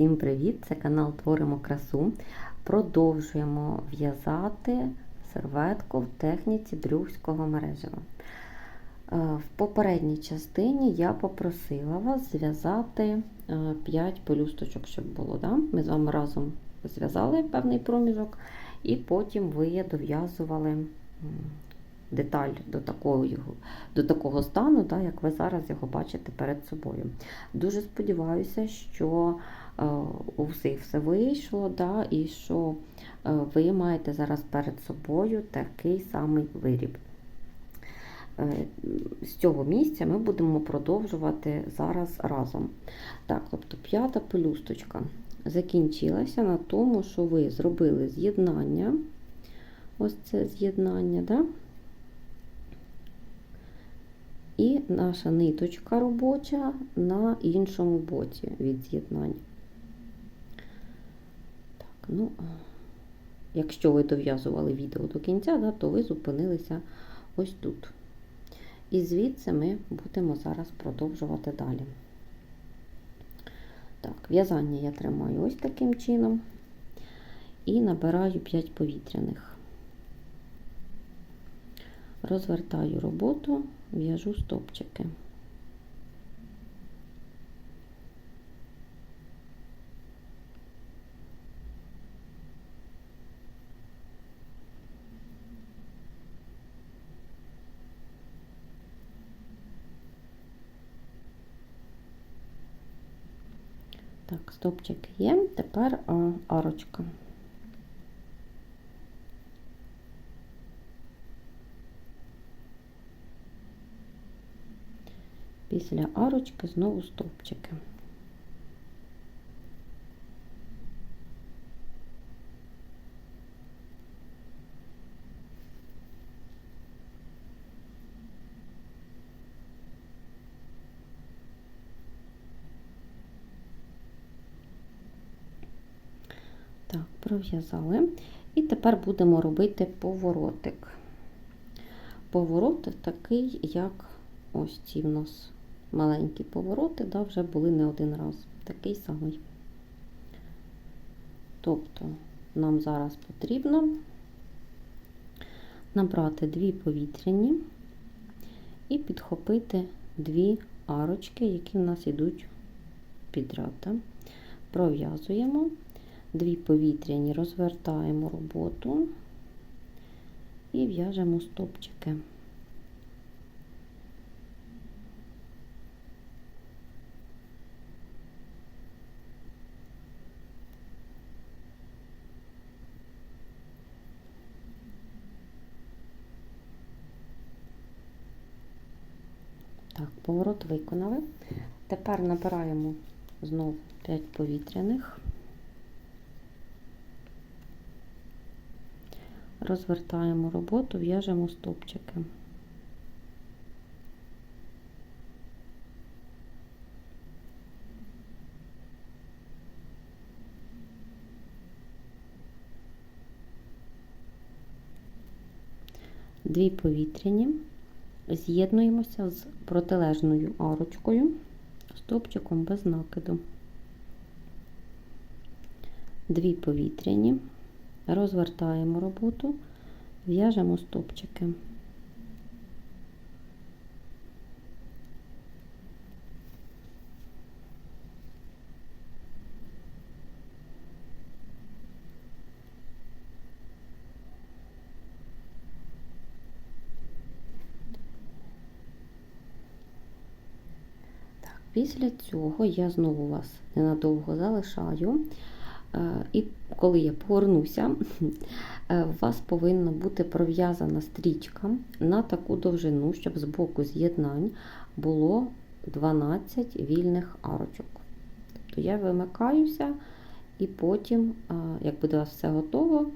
Всім привіт! Це канал Творимо красу. Продовжуємо в'язати серветку в техніці брюхського мережева. Е, В попередній частині я попросила вас зв'язати 5 пелюсточок, щоб було. Да? Ми з вами разом зв'язали певний проміжок, і потім ви дов'язували деталь до такого, до такого стану, да, як ви зараз його бачите перед собою. Дуже сподіваюся, що е, у всіх все вийшло, да, і що е, ви маєте зараз перед собою такий самий виріб. Е, З цього місця ми будемо продовжувати зараз разом. Так, тобто п'ята пелюсточка закінчилася на тому, що ви зробили з'єднання. Ось це з'єднання, да? І наша ниточка робоча на іншому боці від з'єднання. Так, ну, якщо ви дов'язували відео до кінця, да, то ви зупинилися ось тут. І звідси ми будемо зараз продовжувати далі. Так, в'язання я тримаю ось таким чином і набираю 5 повітряних. Розвертаю роботу, в'яжу стопчики. Так, стопчик є, тепер арочка. Після арочки знову стовпчики. Так, пров'язали. І тепер будемо робити поворотик. Поворот такий, як ось ці в нас маленькі повороти, да, вже були не один раз. Такий самий. Тобто, нам зараз потрібно набрати дві повітряні і підхопити дві арочки, які в нас йдуть підряд. Пров'язуємо. Дві повітряні розвертаємо роботу і в'яжемо стопчики. Так, поворот виконали. Тепер набираємо знову 5 повітряних. розвертаємо роботу, в'яжемо стопчики. Дві повітряні, з'єднуємося з протилежною арочкою, стопчиком без накиду. Дві повітряні розвертаємо роботу, в'яжемо стопчики. Так, Після цього я знову вас ненадовго залишаю. І коли я повернуся, у вас повинна бути пров'язана стрічка на таку довжину, щоб з боку з'єднань було 12 вільних арочок. Тобто я вимикаюся, і потім, як буде у вас все готово,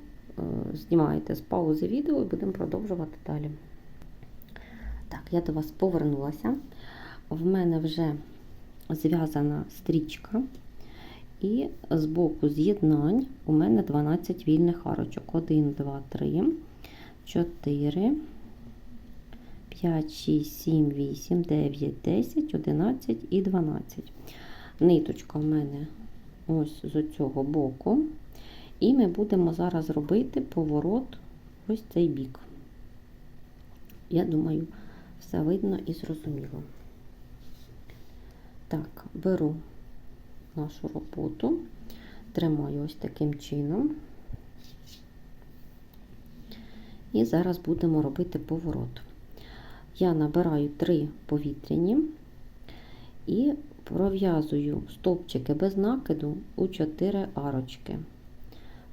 знімаєте з паузи відео і будемо продовжувати далі. Так, я до вас повернулася. В мене вже зв'язана стрічка. І з боку з'єднань у мене 12 вільних арочок. 1, 2, 3, 4, 5, 6, 7, 8, 9, 10, 11 і 12. Ниточка у мене ось з цього боку. І ми будемо зараз робити поворот ось цей бік. Я думаю, все видно і зрозуміло. Так, беру нашу роботу, тримаю ось таким чином. І зараз будемо робити поворот. Я набираю три повітряні і пров'язую стовпчики без накиду у 4 арочки.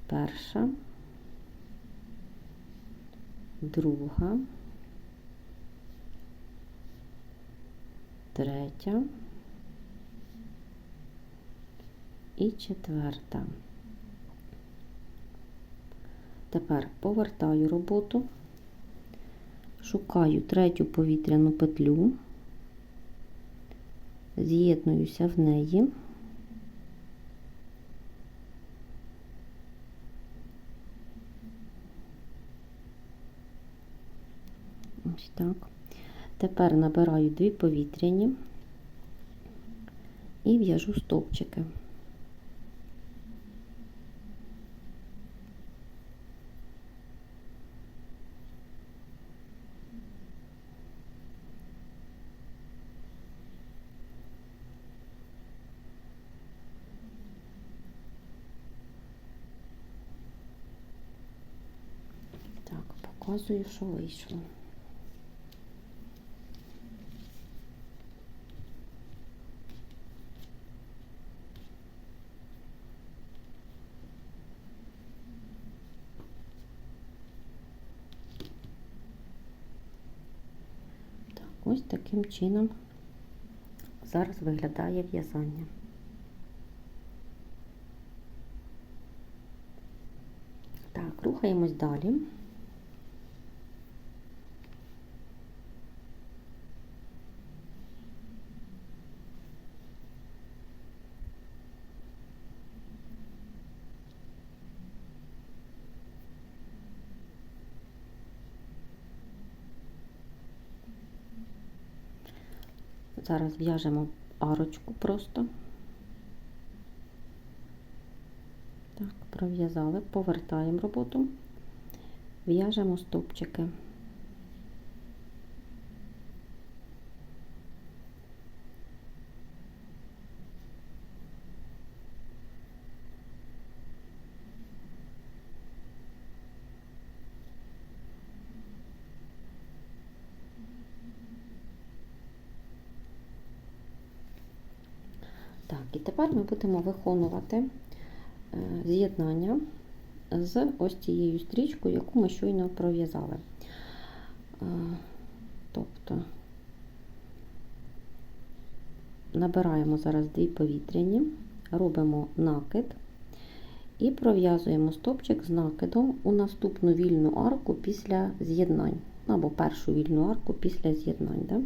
Перша, друга, третя і четверта. Тепер повертаю роботу, шукаю третю повітряну петлю, з'єднуюся в неї. Ось так. Тепер набираю дві повітряні і в'яжу стовпчики. Так, показую, що вийшло. Так, ось таким чином зараз виглядає в'язання. Так, рухаємось далі. Зараз в'яжемо арочку просто. Так, пров'язали, повертаємо роботу, в'яжемо стовпчики. Так, і тепер ми будемо виконувати е, з'єднання з ось цією стрічкою, яку ми щойно пров'язали. Е, Тобто набираємо зараз дві повітряні, робимо накид і пров'язуємо стопчик з накидом у наступну вільну арку після з'єднань, або першу вільну арку після з'єднань. Да?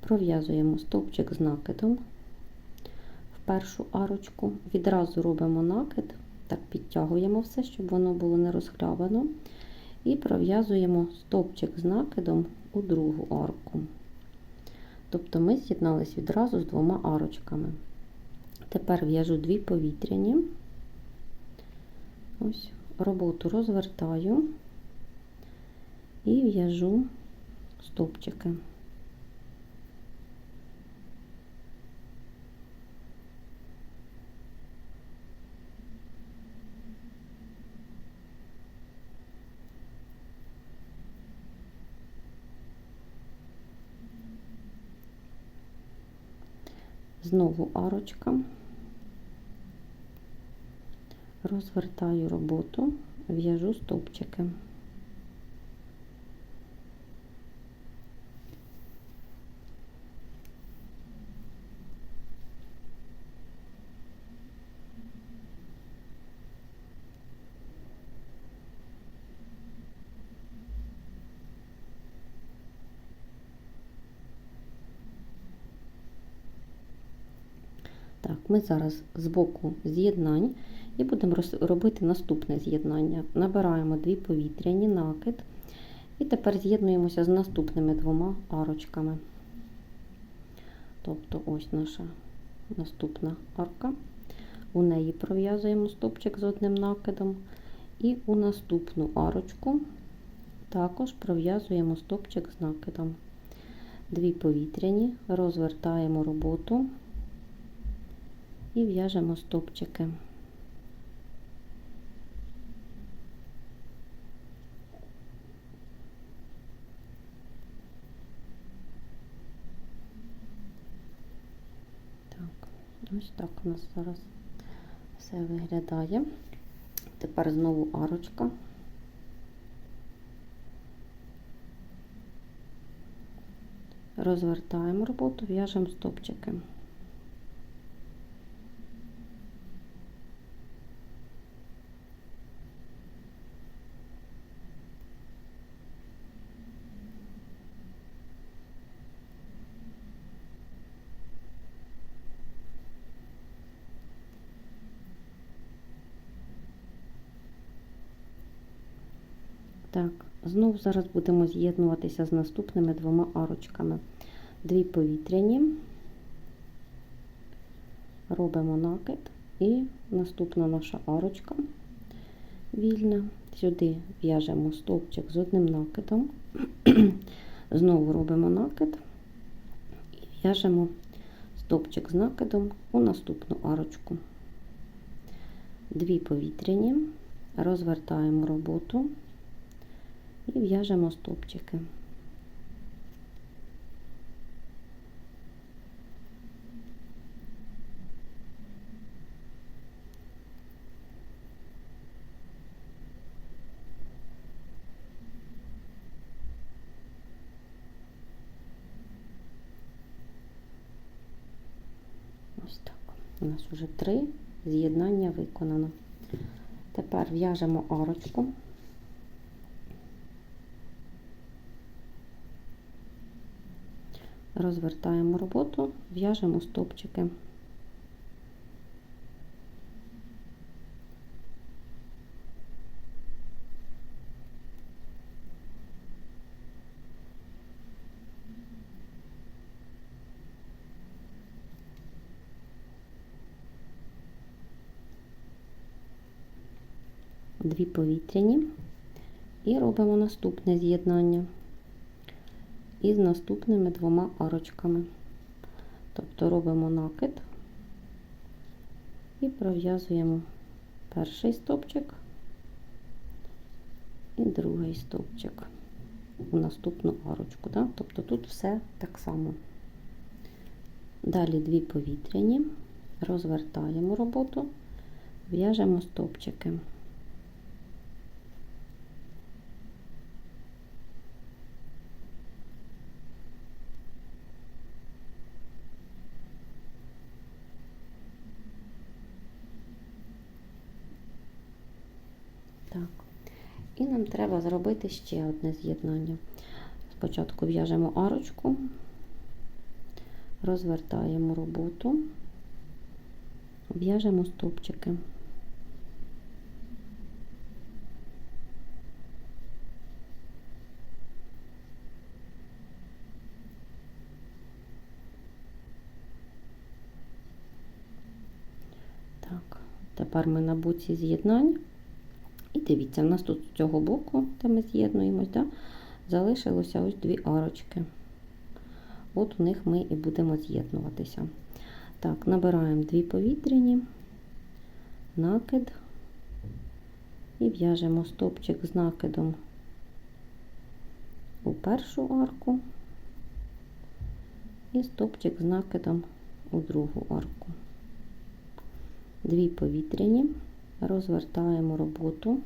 Пров'язуємо стовпчик з накидом першу арочку, відразу робимо накид, так підтягуємо все, щоб воно було не розхлябано, і пров'язуємо стовпчик з накидом у другу арку. Тобто ми з'єднались відразу з двома арочками. Тепер в'яжу дві повітряні, ось роботу розвертаю і в'яжу стовпчики. Знову арочка, розвертаю роботу, в'яжу стовпчики. Так, ми зараз з боку з'єднань і будемо робити наступне з'єднання. Набираємо дві повітряні накид, і тепер з'єднуємося з наступними двома арочками. Тобто ось наша наступна арка. у неї пров'язуємо стовпчик з одним накидом. І у наступну арочку також пров'язуємо стовпчик з накидом. Дві повітряні, розвертаємо роботу і в'яжемо стовпчики. Так, ось так у нас зараз все виглядає. Тепер знову арочка. Розвертаємо роботу, в'яжемо стопчики. Так, знову зараз будемо з'єднуватися з наступними двома арочками. Дві повітряні, робимо накид, і наступна наша арочка вільна. Сюди в'яжемо стовпчик з одним накидом, знову робимо накид і в'яжемо стовпчик з накидом у наступну арочку. Дві повітряні, розвертаємо роботу і в'яжемо стовпчики. Ось так. У нас вже три з'єднання виконано. Тепер в'яжемо арочку. Розвертаємо роботу, в'яжемо стовпчики. Дві повітряні і робимо наступне з'єднання із наступними двома арочками. Тобто робимо накид і пров'язуємо перший стовпчик і другий стовпчик у наступну арочку. Да? Тобто тут все так само. Далі дві повітряні, розвертаємо роботу, в'яжемо стовпчики. Так. І нам треба зробити ще одне з'єднання. Спочатку в'яжемо арочку, розвертаємо роботу, в'яжемо стовпчики. Так, тепер ми на боці з'єднань. І дивіться, у нас тут з цього боку, де ми з'єднуємось, да, залишилося ось дві арочки. От у них ми і будемо з'єднуватися. Так, набираємо дві повітряні, накид і в'яжемо стопчик з накидом у першу арку і стопчик з накидом у другу арку. Дві повітряні розвертаємо роботу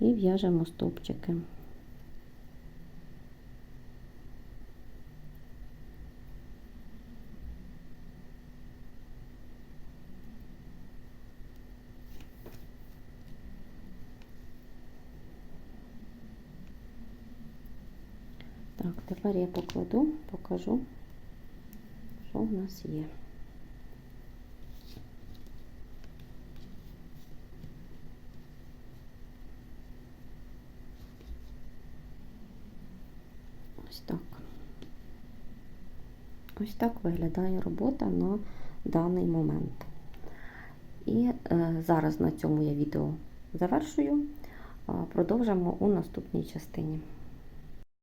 і в'яжемо стовпчики. Тепер я покладу, покажу, що в нас є. Ось так. Ось так виглядає робота на даний момент. І е, зараз на цьому я відео завершую. Продовжимо у наступній частині.